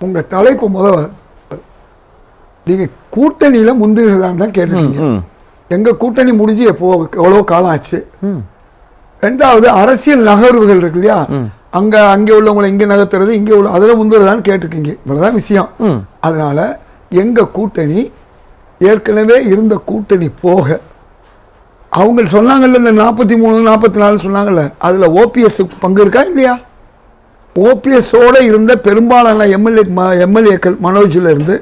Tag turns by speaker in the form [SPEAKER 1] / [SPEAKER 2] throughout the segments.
[SPEAKER 1] உங்க தலைப்பு முத நீங்க கூட்டணியில முந்துகிறதான் தான் கேட்டிருக்கீங்க.
[SPEAKER 2] ம்
[SPEAKER 1] எங்க கூட்டணி முடிஞ்சு எப்போ எவ்வளோ காலம் ஆச்சு? ரெண்டாவது அரசியல் நகர்வுகள் இருக்கு இல்லையா? அங்க அங்கே உள்ளவங்களை இங்க நகர்த்துறது இங்கே உள்ள அதில் முந்துறதான்னு கேட்டிருக்கீங்க. இவ்வளவுதான் விஷயம். அதனால எங்க கூட்டணி ஏற்கனவே இருந்த கூட்டணி போக அவங்க சொன்னாங்கல்ல இந்த நாற்பத்தி மூணு நாற்பத்தி நாலு சொன்னாங்கல்ல அதுல ஓபிஎஸ் பங்கு இருக்கா இல்லையா? ஓபிஎஸோடு இருந்த பெரும்பாலான எம்எல்ஏ எம்எல்ஏக்கள் மனோஜிலிருந்து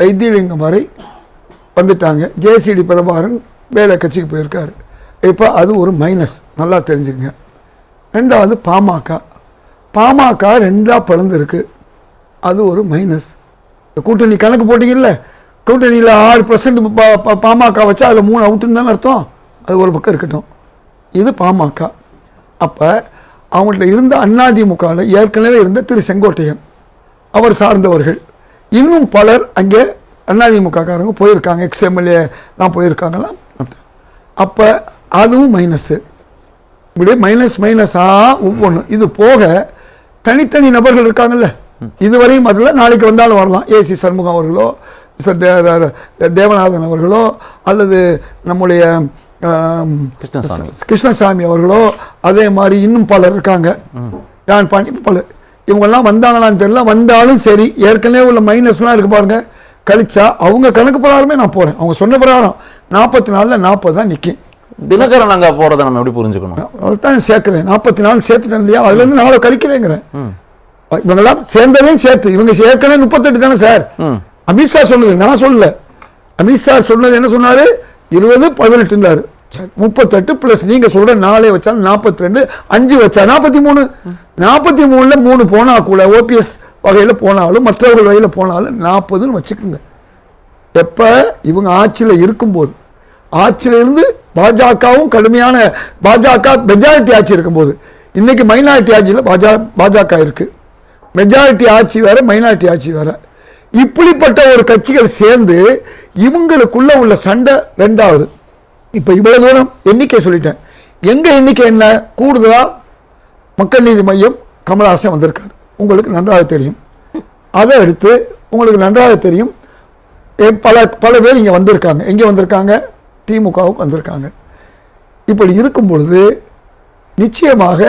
[SPEAKER 1] வைத்தியலிங்கம் வரை வந்துட்டாங்க. ஜேசிடி பிரபாகரன் வேலை கட்சிக்கு போயிருக்காரு. இப்போ அது ஒரு மைனஸ் நல்லா தெரிஞ்சுங்க ரெண்டாவது பாமக. பாமக ரெண்டாக பிறந்திருக்கு அது ஒரு மைனஸ் இந்த கூட்டணி கணக்கு போட்டிங்கல்ல? கூட்டணியில் ஆறு பர்சன்ட் பாமக வச்சா அதில் மூணு அவுட்டுன்னு தானே அர்த்தம்? அது ஒரு பக்கம் இருக்கட்டும். இது பாமக. அப்போ அவங்கள்ட்ட இருந்த அதிமுகவில் ஏற்கனவே இருந்த திரு செங்கோட்டையன் அவர் சார்ந்தவர்கள். இன்னும் பலர் அங்கே அதிமுககாரங்க போயிருக்காங்க எக்ஸ்எம்எல்ஏலாம் போயிருக்காங்களாம் அப்போ அதுவும் மைனஸ்ஸு இப்படியே மைனஸ் மைனஸாக ஒவ்வொன்று இது போக தனித்தனி நபர்கள் இருக்காங்கல்ல. இதுவரையும் அதில் நாளைக்கு வந்தாலும் வரலாம். ஏசி சண்முகம் அவர்களோ மிஸ்டர் தே- தேவநாதன் அவர்களோ அல்லது நம்முடைய
[SPEAKER 2] கிருஷ்ணசாமி.
[SPEAKER 1] கிருஷ்ணசாமி அவர்களோ அதே மாதிரி இன்னும் பலர் இருக்காங்க. நான் பண்ணி பலர் இவங்கெல்லாம் வந்தாங்களான்னு தெரியல. வந்தாலும் சரி ஏற்கனவே உள்ள மைனஸ்லாம் இருக்கு பாருங்க. கழிச்சா அவங்க கணக்கு பிரகாரமே நான் போகிறேன் அவங்க சொன்ன பிரகாரம் நாற்பத்தி நாலில் நாற்பது தான் நிற்கும்
[SPEAKER 2] தினகரன் அங்க போறதை நம்ம எப்படி புரிஞ்சுக்கணும்?
[SPEAKER 1] அதைத்தான் சேர்க்கிறேன். நாற்பத்தி நாலு சேர்த்துட்டேன் இல்லையா? அதுலேருந்து நாளை கழிக்கிறேங்கிறேன். இவங்கெல்லாம் சேர்ந்ததையும் சேர்த்து இவங்க ஏற்கனவே முப்பத்தெட்டு தானே சார்? அமித்ஷா சொன்னது நான் சொல்லல. அமித்ஷா சொன்னது என்ன சொன்னாரு? இருபது பதினெட்டுன்னாரு சரி முப்பத்தெட்டு ப்ளஸ் நீங்கள் சொல்கிற நாலே வச்சாலும் நாற்பத்தி ரெண்டு அஞ்சு வச்சா நாற்பத்தி மூணு நாற்பத்தி மூணுல மூணு போனால் கூட ஓபிஎஸ் வகையில் போனாலும் மற்றவர்கள் வகையில் போனாலும் நாற்பதுன்னு வச்சுக்கோங்க. எப்போ? இவங்க ஆட்சியில் இருக்கும்போது. ஆட்சியிலிருந்து பாஜகவும் கடுமையான பாஜக மெஜாரிட்டி ஆட்சி இருக்கும்போது. இன்றைக்கி மைனாரிட்டி ஆட்சியில் பாஜா பாஜக இருக்குது மெஜாரிட்டி ஆட்சி வேறு மைனாரிட்டி ஆட்சி வேறு. இப்படிப்பட்ட ஒரு கட்சிகள் சேர்ந்து இவங்களுக்குள்ளே உள்ள சண்டை ரெண்டாவது. இப்போ இவ்வளோ தூரம் எண்ணிக்கை சொல்லிட்டேன். எங்கள் எண்ணிக்கை என்ன? கூடுதலாக மக்கள் நீதி மையம் கமலஹாசன் வந்திருக்கார். உங்களுக்கு நன்றாக தெரியும். அதை அடுத்து உங்களுக்கு நன்றாக தெரியும். பல பல பேர் இங்கே வந்திருக்காங்க. எங்கே வந்திருக்காங்க? திமுகவுக்கு வந்திருக்காங்க. இப்படி இருக்கும் பொழுது நிச்சயமாக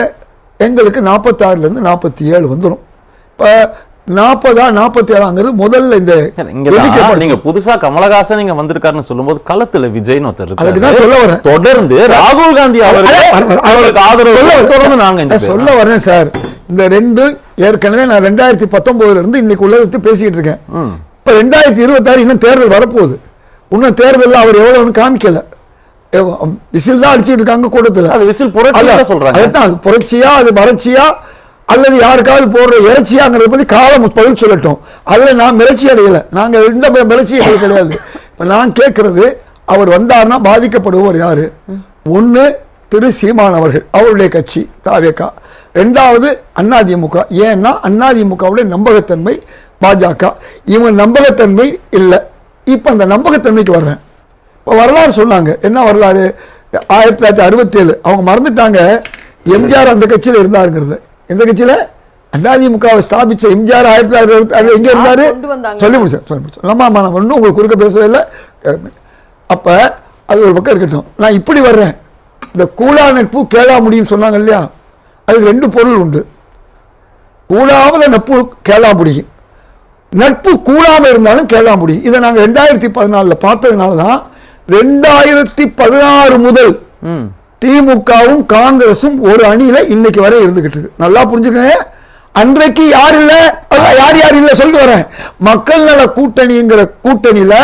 [SPEAKER 1] எங்களுக்கு நாற்பத்தாறுலேருந்து நாற்பத்தி ஏழு வந்துடும் இப்போ நாற்பதா நாற்பத்தி ஏழாங்கிறது முதல்ல இந்த
[SPEAKER 2] நீங்க புதுசா கமலஹாசன் நீங்க வந்திருக்காருன்னு சொல்லும்போது களத்துல விஜய்னு ஒருத்தர்
[SPEAKER 1] அதுக்கு சொல்ல வரேன்.
[SPEAKER 2] தொடர்ந்து ராகுல் காந்தி அவருக்கு ஆதரவு தொடர்ந்து நாங்க
[SPEAKER 1] சொல்ல வரேன் சார். இந்த ரெண்டு ஏற்கனவே நான் ரெண்டாயிரத்தி பத்தொன்பதுல இருந்து இன்னைக்கு உள்ளதை பேசிக்கிட்டு இருக்கேன். இப்ப ரெண்டாயிரத்தி இருபத்தாறு இன்னும் தேர்தல் வரப்போகுது. இன்னும் தேர்தலில் அவர் எவ்வளவுன்னு காமிக்கல. விசில் தான் அடிச்சிட்டு இருக்காங்க கூட்டத்தில்.
[SPEAKER 2] அது விசில் புரட்சியா சொல்றாங்க.
[SPEAKER 1] அதுதான் அது புரட்சியா அது வறட்சியா அல்லது யாருக்காவது போடுற இறைச்சியாங்கிறத பற்றி காலம் பதில் சொல்லட்டும். அதில் நான் மிளர்ச்சி அடையலை. நாங்கள் இந்த மி- அடைய கிடையாது. இப்போ நான் கேட்குறது அவர் வந்தார்னா பாதிக்கப்படுபவர் யார்? ஒன்று திரு சீமான் அவர்கள் அவருடைய கட்சி தாவேக்கா. ரெண்டாவது அதிமுக ஏன்னா அதிமுகவுடைய நம்பகத்தன்மை பாஜக. இவங்க நம்பகத்தன்மை இல்லை. இப்போ அந்த நம்பகத்தன்மைக்கு வர்றேன். இப்போ வரலாறு சொன்னாங்க. என்ன வரலாறு? ஆயிரத்தி தொள்ளாயிரத்தி அறுபத்தேழு. அவங்க மறந்துட்டாங்க. எம்ஜிஆர் அந்த கட்சியில் இருந்தாருங்கிறது. எந்த கட்சியில்? அதிமுகவை ஸ்தாபிச்ச எம்ஜிஆர் ஆயிரத்தி தொள்ளாயிரத்தி அறுபத்தி எங்க இருந்தாரு. சொல்லி முடிச்சேன் சொல்லி முடிச்சேன் ஆமா ஆமா நான் ஒன்றும் உங்களுக்கு குறுக்க பேசவே இல்லை. அப்ப அது ஒரு பக்கம் இருக்கட்டும். நான் இப்படி வர்றேன். இந்த கூலா நட்பு கேளா முடியும் சொன்னாங்க இல்லையா? அதுக்கு ரெண்டு பொருள் உண்டு. கூடாமல் நட்பு கேளா முடியும் நட்பு கூடாம இருந்தாலும் கேளா முடியும் இதை நாங்க ரெண்டாயிரத்தி பதினாலுல பார்த்ததுனால தான் ரெண்டாயிரத்தி பதினாறு முதல்
[SPEAKER 2] ம்.
[SPEAKER 1] திமுகவும் காங்கிரசும் ஒரு அணியில இன்னைக்கு வரை இருந்துகிட்டு இருக்கு. நல்லா புரிஞ்சுக்கங்க. அன்றைக்கு யார் இல்லை? அதான் யார் யார் இல்லை? சொல்லிட்டு வரேன். மக்கள் நல கூட்டணிங்கிற கூட்டணியில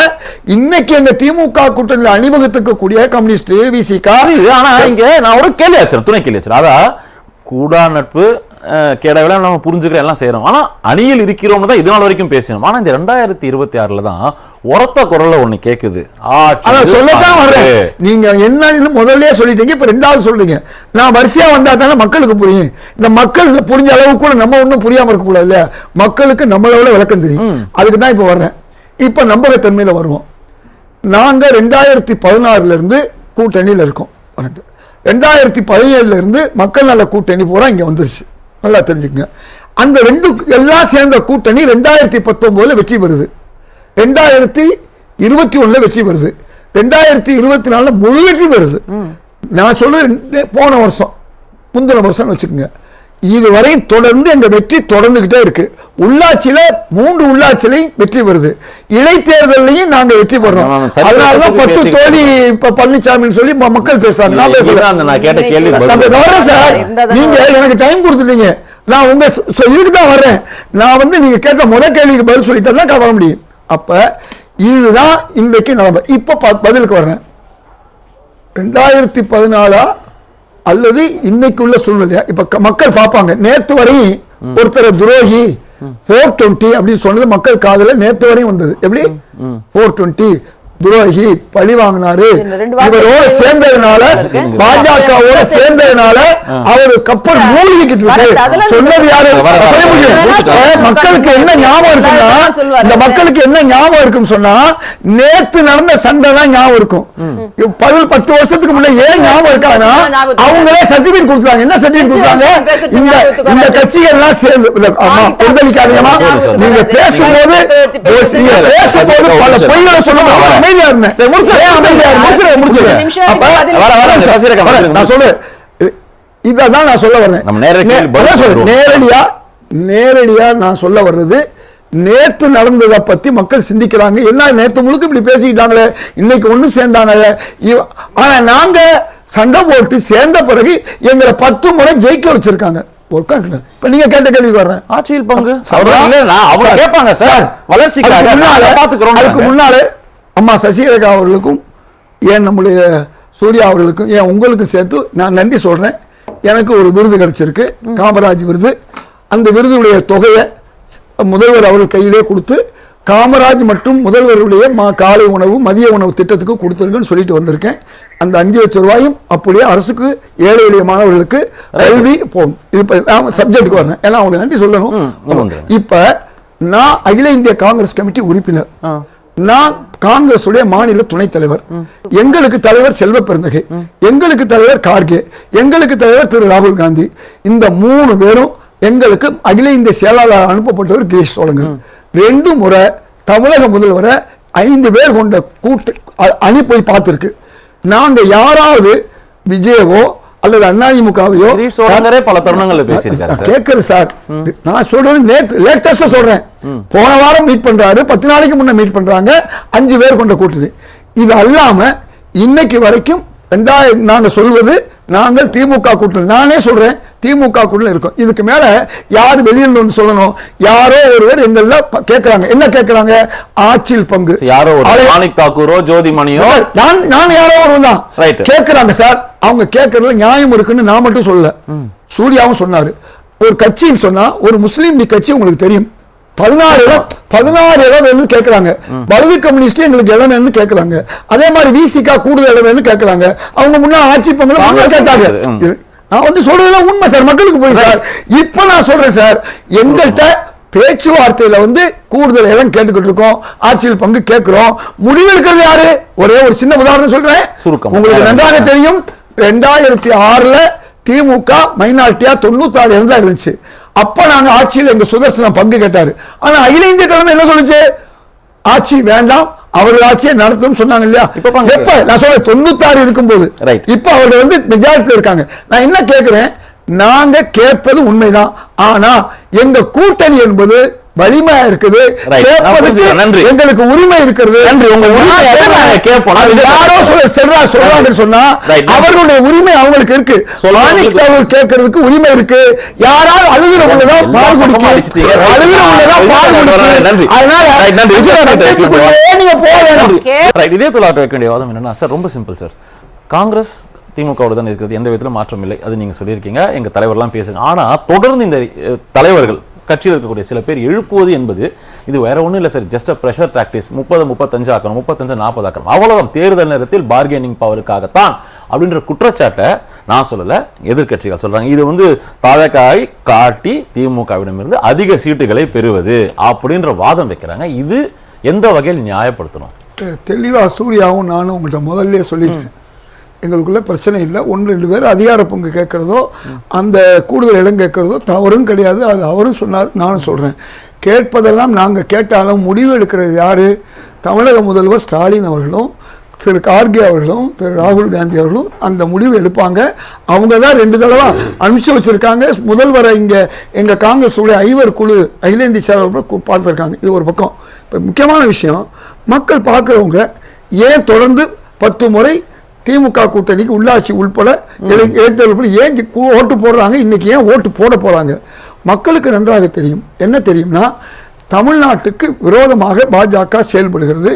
[SPEAKER 1] இன்னைக்கு எங்க திமுக கூட்டணியில அணிவகுத்துக்கக்கூடிய கம்யூனிஸ்ட் விசிகா
[SPEAKER 2] இது ஆனா இங்க நான் ஒரு கேள்வி ஆச்சு துணை கேள்வி ஆச்சு அதான் கூடா நட்பு கேடவில நம்ம புரிஞ்சுக்கிறோம் எல்லாம் செய்யறோம் ஆனா அணியில் இருக்கிறோம் தான் இது நாள் வரைக்கும் பேசணும் ஆனா இந்த ரெண்டாயிரத்தி இருபத்தி ஆறுல தான் உரத்த குரல்ல
[SPEAKER 1] அதான்
[SPEAKER 2] இது
[SPEAKER 1] சொல்லத்தான். வர்றேன். நீங்க என்னன்னு முதல்லயே சொல்லிட்டீங்க இப்ப ரெண்டாவது சொல்றீங்க. நான் வரிசையா வந்தா தானே மக்களுக்கு புரியும். இந்த மக்கள் புரிஞ்ச அளவுக்கு கூட நம்ம ஒண்ணும் புரியாம இருக்க கூடாது இல்லையா? மக்களுக்கு நம்மளை விட விளக்கம் தெரியும். அதுக்கு தான் இப்ப வர்றேன். இப்ப நம்பகத்தன்மையில வருவோம். நாங்க ரெண்டாயிரத்தி பதினாறுல இருந்து கூட்டணியில இருக்கோம். ரெண்டு ரெண்டாயிரத்தி பதினேழுல இருந்து மக்கள் நல கூட்டணி பூரா இங்க வந்துருச்சு. நல்லா தெரிஞ்சுக்கங்க. அந்த ரெண்டு எல்லாம் சேர்ந்த கூட்டணி ரெண்டாயிரத்தி பத்தொன்பதுல வெற்றி பெறுது. ரெண்டாயிரத்தி இருபத்தி ஒண்ணுல வெற்றி பெறுது. ரெண்டாயிரத்தி இருபத்தி நாலுல முழு வெற்றி பெறுது. நான் சொல்றது போன வருஷம் முந்தின வருஷம் வச்சுக்கோங்க. இதுவரை தொடர்ந்து எங்க வெற்றி தொடர்ந்துகிட்டே இருக்கு. உள்ளாட்சியில மூன்று உள்ளாட்சியிலையும் வெற்றி பெறுது. இடைத்தேர்தலையும் நாங்க வெற்றி பெறோம். அதனாலதான்
[SPEAKER 2] பத்தி
[SPEAKER 1] தோழி இப்ப பழனிசாமின்னு சொல்லி மக்கள் பேசுறாங்க. நான் பேசுறேன்
[SPEAKER 2] நான் கேட்ட கேள்வி.
[SPEAKER 1] வர்றேன் சார். நீங்க எனக்கு டைம் கொடுத்துட்டீங்க. நான் உங்க இதுக்கு தான் வர்றேன். நான் வந்து நீங்க கேட்ட முதல் கேள்விக்கு பதில் சொல்லிட்டேன்னா வர முடியும். அப்ப இதுதான் இன்றைக்கு நிலைமை இப்ப ப- பதிலுக்கு வர்றேன். ரெண்டாயிரத்தி பதினாலா அல்லது இன்னைக்கு உள்ள சூழ்நிலையா? இப்ப மக்கள் பார்ப்பாங்க. நேத்து வரையும் ஒருத்தர் துரோகி ஃபோர் டுவெண்ட்டி அப்படின்னு சொன்னது மக்கள் காதுல நேத்து வரையும் வந்தது. எப்படி? ஃபோர் டுவெண்ட்டி துரோகி பழி வாங்கினாரு. இவரோட சேர்ந்ததுனால. பாஜகவோட சேர்ந்ததுனால அவர் கப்பல் மூழ்கிக்கிட்டு இருக்கு. சொன்னது யாரு? மக்களுக்கு என்ன ஞாபகம் இருக்குன்னா. இந்த மக்களுக்கு என்ன ஞாபகம் இருக்குன்னு சொன்னா நேத்து நடந்த சண்டை தான் ஞாபகம் இருக்கும். பதில் பத்து வருஷத்துக்கு முன்ன ஏன் ஞாபகம் இருக்காங்கன்னா அவங்களே சர்டிபிகேட் கொடுத்தாங்க என்ன சர்டிபிகேட் கொடுத்தாங்க இந்த. கட்சிகள் எல்லாம் சேர்ந்து ஆமா. கொந்தளிக்காதீங்கம்மா. நீங்க. பேசும்போது நீங்க பேசும்போது பல பொய்களை சொல்லுங்க அமைதியா இருந்தேன்
[SPEAKER 2] சரி, முடிச்சிரு,
[SPEAKER 1] ஏன் அமைதியா இருந்தேன்?
[SPEAKER 2] முடிச்சிரு, முடிச்சிரு.
[SPEAKER 3] ஒரு நிமிஷம்
[SPEAKER 1] அப்ப
[SPEAKER 3] பதில்
[SPEAKER 2] வர, வர,
[SPEAKER 1] வரேன்
[SPEAKER 2] சசிரேகா,
[SPEAKER 1] வரேன்.
[SPEAKER 2] முடிச்சிருங்க.
[SPEAKER 1] நான் சொல்றேன் இதான் நான் சொல்ல வர்றேன்
[SPEAKER 2] நம்ம நேரடி
[SPEAKER 1] நே-
[SPEAKER 2] கேள்வி பதில்
[SPEAKER 1] அதான் சொல்றேன்.
[SPEAKER 2] சொல்றோம்.
[SPEAKER 1] நேரடியா நேரடியா நான் சொல்ல வர்றது நேத்து நடந்ததை பத்தி மக்கள் சிந்திக்கிறாங்க என்ன நேத்து முழுக்க இப்படி பேசிக்கிட்டாங்களே இன்னைக்கு ஒண்ணு சேர்ந்தாங்களே இவ- ஆனா நாங்க சண்டை போட்டு சேர்ந்த பிறகு எங்களை பத்து முறை ஜெயிக்க வச்சிருக்காங்க உட்காருங்க. இப்ப நீங்க கேட்ட கேள்விக்கு வர்றேன்
[SPEAKER 2] ஆட்சியில் பங்கு கேட்பாங்க சார் வளர்ச்சிக்காக
[SPEAKER 1] அதுக்கு முன்னால அம்மா சசிரேகா அவர்களுக்கும் ஏன் நம்முடைய சூர்யா அவர்களுக்கும் ஏன் உங்களுக்கும் சேர்த்து நான் நன்றி சொல்றேன். எனக்கு ஒரு விருது கிடைச்சிருக்கு காமராஜ் விருது. அந்த விருதுடைய தொகையை முதல்வர் அவர்கள் கையிலே கொடுத்து காமராஜ் மற்றும் முதல்வருடைய மா காலை உணவு மதிய உணவு திட்டத்துக்கு கொடுத்துருங்கன்னு சொல்லிட்டு வந்திருக்கேன். அந்த அஞ்சு லட்சம் ரூபாயும் அப்படியே அரசுக்கு ஏழை எளிய மாணவர்களுக்கு கல்வி போகும் இது இப்ப நான் சப்ஜெக்ட்டுக்கு வரேன். ஏன்னா அவங்க நன்றி சொல்லணும். இப்ப நான் அகில இந்திய காங்கிரஸ் கமிட்டி உறுப்பினர். நான் காங்கிரஸ் உடைய மாநில துணைத் தலைவர். எங்களுக்கு தலைவர் செல்வ பெருந்தகை எங்களுக்கு தலைவர் கார்கே எங்களுக்கு தலைவர் திரு ராகுல் காந்தி. இந்த மூணு பேரும் எங்களுக்கு அகில இந்திய செயலாளர் அனுப்பப்பட்டவர் கிரீஷ் சோழங்கர் ரெண்டு முறை தமிழக முதல்வரை ஐந்து பேர் கொண்ட கூட்டு அ- அணி போய் பார்த்துருக்கு. நாங்கள் யாராவது விஜயவோ அல்லது
[SPEAKER 2] சோழங்கரே பல தருணங்கள்ல பேசியிருக்காரு சார்.
[SPEAKER 1] கேக்குறது சார். நான் சொல்றது நேத்து லேட்டஸ்டா சொல்றேன். போன வாரம் மீட் பண்றாரு. பத்து நாளைக்கு முன்ன மீட் பண்றாங்க. அஞ்சு பேர் கொண்ட கூட்டணி. இது அல்லாம இன்னைக்கு வரைக்கும் ரெண்டாயிரம் நாங்க சொல்வது நாங்கள் திமுக கூட்டணி. நானே சொல்றேன் திமுக கூட்டணி இருக்கோம். இதுக்கு மேல யார் வெளியில வந்து சொல்லணும்? யாரோ ஒருவர் எங்கள ப- கேக்குறாங்க. என்ன கேக்குறாங்க? ஆட்சியில் பங்கு.
[SPEAKER 2] யாரோ மாணிக் தாக்கூரோ ஜோதிமணியோ
[SPEAKER 1] நான் நான் யாரோ ஒருவன் தான். கேக்குறாங்க சார். அவங்க கேட்கறதுல நியாயம் இருக்குன்னு நான் மட்டும் சொல்லல. சூர்யாவும் சொன்னாரு. ஒரு கட்சின்னு சொன்னா ஒரு முஸ்லீம் கட்சி உங்களுக்கு தெரியும். பதினாறு பதினாறு இடம் வேணும்னு கேக்குறாங்க. வலது கம்யூனிஸ்ட் எங்களுக்கு இடம் வேணும்னு கேக்குறாங்க. அதே மாதிரி விசிகா கூடுதல் இடம் வேணும்னு கேக்குறாங்க. அவங்க முன்ன ஆட்சி பங்குல கேட்டாங்க நான் வந்து சொல்றதெல்லாம் உண்மை சார். மக்களுக்கு போய் சார். இப்ப நான் சொல்றேன் சார். எங்கள்கிட்ட பேச்சுவார்த்தையில வந்து கூடுதல் இடம் கேட்டுக்கிட்டு இருக்கோம். ஆட்சியில் பங்கு கேட்கிறோம் முடிவெடுக்கிறது யாரு? ஒரே ஒரு சின்ன உதாரணம் சொல்றேன். உங்களுக்கு நன்றாக தெரியும். ரெண்டாயிரத்தி ஆறுல திமுக மைனாரிட்டியா இடம் தான் இருந்துச்சு. அப்ப நாங்க ஆட்சியில் எங்க சுதர்சனம் பங்கு கேட்டாரு. ஆனா அகில இந்திய தலைமை என்ன சொல்லுச்சு? ஆட்சி வேண்டாம் அவர்கள் ஆட்சியை நடத்தும் சொன்னாங்க இல்லையா?
[SPEAKER 2] இப்ப.
[SPEAKER 1] எப்ப? நான் சொல்றேன் தொண்ணூத்தாறு இருக்கும்போது.
[SPEAKER 2] Right.
[SPEAKER 1] இப்ப அவர்கள் வந்து மெஜாரிட்டில இருக்காங்க. நான் என்ன கேட்கிறேன் நாங்க கேட்பது உண்மைதான். ஆனா எங்க கூட்டணி என்பது வலிமையா இருக்குது.
[SPEAKER 2] நன்றி.
[SPEAKER 1] எங்களுக்கு உரிமை இருக்கிறது.
[SPEAKER 2] நன்றி. உங்க
[SPEAKER 1] யாரோ செல்றா சொல்றாங்கன்னு சொன்னா. அவர்களுடைய உரிமை அவங்களுக்கு இருக்கு.
[SPEAKER 2] சொல்றவங்களுக்கு-
[SPEAKER 1] மாணிக் தாகூர் கேட்கறதுக்கு உரிமை இருக்கு. யாராவது அழுகிற உள்ளதான்
[SPEAKER 2] எல்லா
[SPEAKER 1] பால்
[SPEAKER 2] அடிச்சிட்டீங்க.
[SPEAKER 1] அழுகிற உள்ளதான் பால்
[SPEAKER 2] நன்றி. நன்றி.
[SPEAKER 1] அதனால நீங்க போக வேணாம்
[SPEAKER 2] ரைட் இதே தொழிலாட்ட வைக்க வேண்டிய வாதம் என்னன்னா சார் ரொம்ப சிம்பிள் சார். காங்கிரஸ் திமுகவோட தான் இருக்கிறது. எந்த விதத்திலும் மாற்றம் இல்லை. அது நீங்க சொல்லியிருக்கீங்க. எங்க தலைவர்லாம் பேசுங்க. ஆனா தொடர்ந்து இந்த தலைவர்கள் கட்சியில் இருக்கக்கூடிய சில பேர் எழுப்புவது என்பது இது வேற ஒண்ணும் இல்லை sir just uh pressure practice முப்பது முப்பத்தஞ்சு ஆக்கணும் முப்பத்தஞ்சு நாற்பது ஆக்கணும். அவ்வளவுதான். தேர்தல் நேரத்தில் பார்கெனிங் பவருக்காகத்தான் அப்படின்ற குற்றச்சாட்டை நான் சொல்லல எதிர்க்கட்சிகள் சொல்றாங்க. இது வந்து தாவக்காய் காட்டி திமுகவிடமிருந்து அதிக சீட்டுகளை பெறுவது அப்படின்ற வாதம் வைக்கிறாங்க. இது எந்த வகையில் நியாயப்படுத்தணும்?
[SPEAKER 1] தெளிவா சூர்யாவும் நானும் உங்கள்கிட்ட முதல்ல சொல்லிட்டேன். எங்களுக்குள்ள பிரச்சனை இல்லை. ஒன்று ரெண்டு பேர் அதிகார பங்கு கேட்குறதோ அந்த கூடுதல் இடம் கேட்குறதோ தவறும் கிடையாது. அது அவரும் சொன்னார் நானும் சொல்கிறேன் கேட்பதெல்லாம் நாங்கள் கேட்டாலும் முடிவு எடுக்கிறது யார்? தமிழக முதல்வர் ஸ்டாலின் அவர்களும் திரு கார்கே அவர்களும் திரு ராகுல் காந்தி அவர்களும் அந்த முடிவு எடுப்பாங்க. அவங்க தான் ரெண்டு தடவை அனுப்பிச்சு வச்சுருக்காங்க. முதல்வரை இங்கே எங்கள் காங்கிரஸ் உடைய ஐவர் குழு அகில இந்திய செயலாளர் பார்த்துருக்காங்க. இது ஒரு பக்கம். இப்போ முக்கியமான விஷயம் மக்கள் பார்க்குறவங்க ஏன் தொடர்ந்து பத்து முறை திமுக கூட்டணிக்கு உள்ளாட்சி உள்பட இடைத்தேர்தல் உட்பட ஏன் ஓட்டு போடுறாங்க? இன்னைக்கு ஏன் ஓட்டு போட போறாங்க? மக்களுக்கு நன்றாக தெரியும். என்ன தெரியும்னா தமிழ்நாட்டுக்கு விரோதமாக பாஜக செயல்படுகிறது.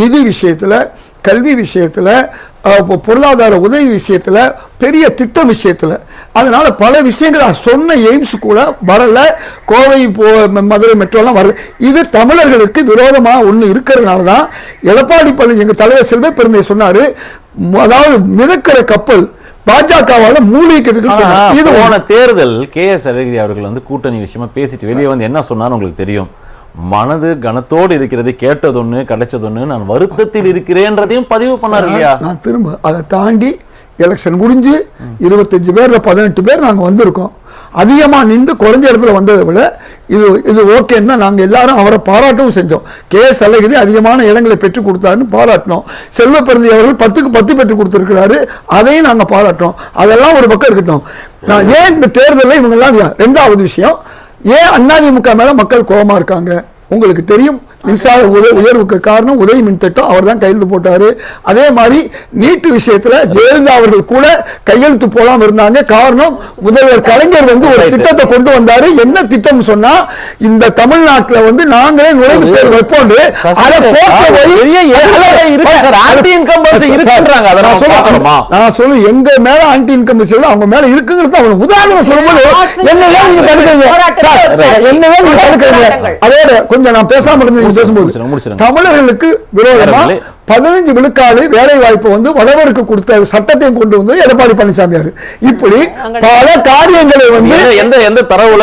[SPEAKER 1] நிதி விஷயத்தில் கல்வி விஷயத்தில் பொருளாதார உதவி விஷயத்தில் பெரிய திட்டம் விஷயத்தில். அதனால பல விஷயங்கள் சொன்ன எய்ம்ஸ் கூட வரல. கோவை போ மதுரை மெட்ரோலாம் வரல. இது தமிழர்களுக்கு விரோதமாக ஒன்று இருக்கிறதுனால தான் எடப்பாடி பழனி எங்கள் தலைவர் செல்வ பெருந்தை சொன்னார். அதாவது மிதக்கிற கப்பல் பாஜகவால மூழ்கி
[SPEAKER 2] ஆனா,
[SPEAKER 1] இது
[SPEAKER 2] போன தேர்தல் கே எஸ் அழகிரி அவர்கள் வந்து கூட்டணி விஷயமா பேசிட்டு வெளியே வந்து என்ன சொன்னான்னு உங்களுக்கு தெரியும்? மனது கனத்தோடு இருக்கிறது கேட்டதொன்னு கிடைச்சதொன்னு நான் வருத்தத்தில் இருக்கிறேன்றதையும் பதிவு பண்ணாரு இல்லையா?
[SPEAKER 1] நான் திரும்ப அதை தாண்டி எலெக்ஷன் முடிஞ்சு இருபத்தஞ்சு பேரில் பதினெட்டு பேர் நாங்கள் வந்திருக்கோம். அதிகமாக நின்று குறைஞ்ச இடத்துல வந்ததை விட இது இது ஓகேன்னா நாங்கள் எல்லாரும் அவரை பாராட்டவும் செஞ்சோம். கே எஸ் அழகிரி அதிகமான இடங்களை பெற்றுக் கொடுத்தாருன்னு பாராட்டினோம். செல்வ பெருந்தி அவர்கள் பத்துக்கு பத்து பெற்றுக் கொடுத்துருக்கிறாரு. அதையும் நாங்கள் பாராட்டோம் அதெல்லாம் ஒரு பக்கம் இருக்கட்டும். நான் ஏன் இந்த தேர்தலில் இவங்கெல்லாம் ரெண்டாவது விஷயம் ஏன் அண்ணாதிமுக மேலே மக்கள் கோபமாக இருக்காங்க? உங்களுக்கு தெரியும். மின்சார உய- உயர்வுக்கு காரணம் உதய மின் திட்டம் அவர் தான் கையெழுத்து போட்டாரு. அதே மாதிரி நீட்டு விஷயத்துல ஜெயலலிதா அவர்கள் கூட கையெழுத்து போடாம இருந்தாங்க. காரணம் முதல்வர் கலைஞர் வந்து ஒரு. திட்டத்தை கொண்டு வந்தாரு. என்ன திட்டம் சொன்னா இந்த தமிழ்நாட்டுல வந்து நாங்களே நுழைவு தேர்வு வைப்போம் நான் சொல்ல எங்க மேல ஆன்டி இன்கம் அவங்க மேல இருக்குங்கிறது அவங்க உதாரணம் சொல்லும்போது என்னையா நீங்க தடுக்கிறீங்க. என்னையா நீங்க தடுக்கிறீங்க. அதோட கொஞ்சம் நான் பேசாம இருந்து நீங்க பேசும்போது. தமிழர்களுக்கு விரோதமா பதினஞ்சு விழுக்காடு வேலை வாய்ப்பு வந்து வடவருக்கு கொடுத்த சட்டத்தையும் கொண்டு வந்து எடப்பாடி பழனிசாமியார். இப்படி பல காரியங்களை வந்து
[SPEAKER 2] எந்த- எந்த தரவுல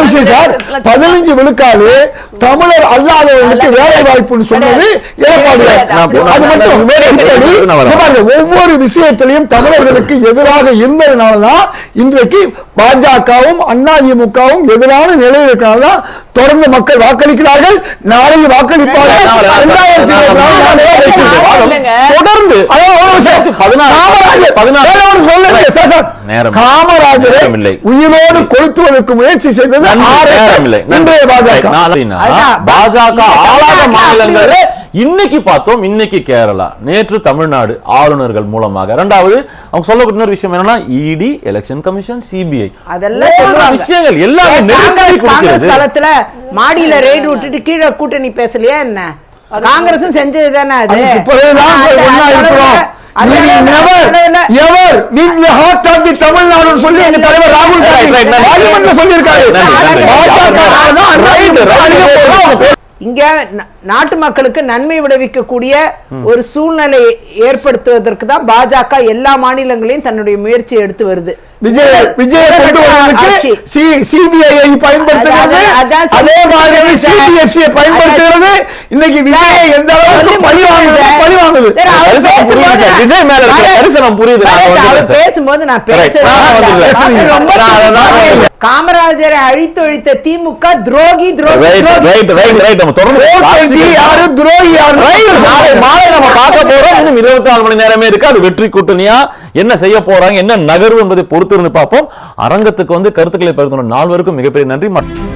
[SPEAKER 1] விஷயம் சார் பதினஞ்சு விழுக்காடு தமிழர் அல்லாதவர்களுக்கு வேலை வாய்ப்புன்னு சொன்னது எடப்பாடியார்.
[SPEAKER 2] நான்
[SPEAKER 1] அது மட்டும் ஒவ்வொரு விஷயத்திலையும் தமிழர்களுக்கு எதிராக இருந்ததுனாலதான் இன்றைக்கு பாஜகவும் அதிமுகவும் எதிரான நிலையில் இருக்கிறனால்தான் தொடர்ந்து மக்கள் வாக்களிக்கிறார்கள். நாளைக்கு வாக்களிப்பார்கள்.
[SPEAKER 2] தொடர்ந்து.
[SPEAKER 1] காமராஜர். உயிரோடு கொளுத்துவதற்கு முயற்சி செய்தது பாஜக.
[SPEAKER 2] பாஜக ஆளாத மாநிலங்கள்ல இன்னைக்கு பார்த்தோம் இன்னைக்கு கேரளா. நேற்று தமிழ்நாடு ஆளுநர்கள் மூலமாக. இரண்டாவது அவங்க சொல்லக்கூடிய விஷயம் என்னன்னா இடி எலெக்ஷன் கமிஷன் சிபிஐ
[SPEAKER 3] அதெல்லாம்.
[SPEAKER 2] விஷயங்கள் எல்லாமே நெருக்கடி கொடுக்கிறது.
[SPEAKER 3] தளத்துல மாடியில ரெய்டு விட்டுட்டு கீழே கூட்டணி பேசலையா என்ன? காங்கிரஸும் செஞ்சது தானே அது
[SPEAKER 1] சொல்லி எங்க தலைவர் ராகுல் காந்தி சொல்லியிருக்காரு.
[SPEAKER 3] இங்க நாட்டு மக்களுக்கு நன்மை விளைவிக்கக்கூடிய ஒரு சூழ்நிலை ஏற்படுத்துவதற்கு தான் பாஜக எல்லா மாநிலங்களையும் தன்னுடைய முயற்சியை எடுத்து வருது
[SPEAKER 1] விஜய் விஜய் கொண்டு
[SPEAKER 3] ஆட்சி.
[SPEAKER 1] வருவதற்கு சிபிஐ பயன்படுத்துகிறது
[SPEAKER 3] அதான், அதான்
[SPEAKER 1] அதே மாதிரி
[SPEAKER 3] சொல்றேன்.
[SPEAKER 1] சிபிஎஃப்சி பயன்படுத்துகிறது இன்னைக்கு விஜய் எந்த அளவுக்கு பழி வாங்குது பழி வாங்குது
[SPEAKER 3] சரி, அவர்
[SPEAKER 2] கரிசனம் புரியுது.
[SPEAKER 3] பேசும்போது-
[SPEAKER 2] விஜய் மேல புரியுது. நான்
[SPEAKER 3] அவர். பேசும்போது தப்பு. காமராஜரை அழித்தொழித்த திமுக துரோகி துரோகி
[SPEAKER 1] ஓட்டு யாரு? துரோகி யாரு.
[SPEAKER 2] நாளை மாலை நம்ம பார்க்க போறோம். இன்னும் இருபத்தி நாலு மணி நேரமே இருக்கு. அது வெற்றி கூட்டணியா? என்ன செய்ய போறாங்க? என்ன நகர்வு என்பதை பொறுத்திருந்து பார்ப்போம். அரங்கத்துக்கு வந்து கருத்துக்களை பகிர்ந்து கொண்ட நால்வருக்கும் மிகப்பெரிய நன்றி. மற்றும்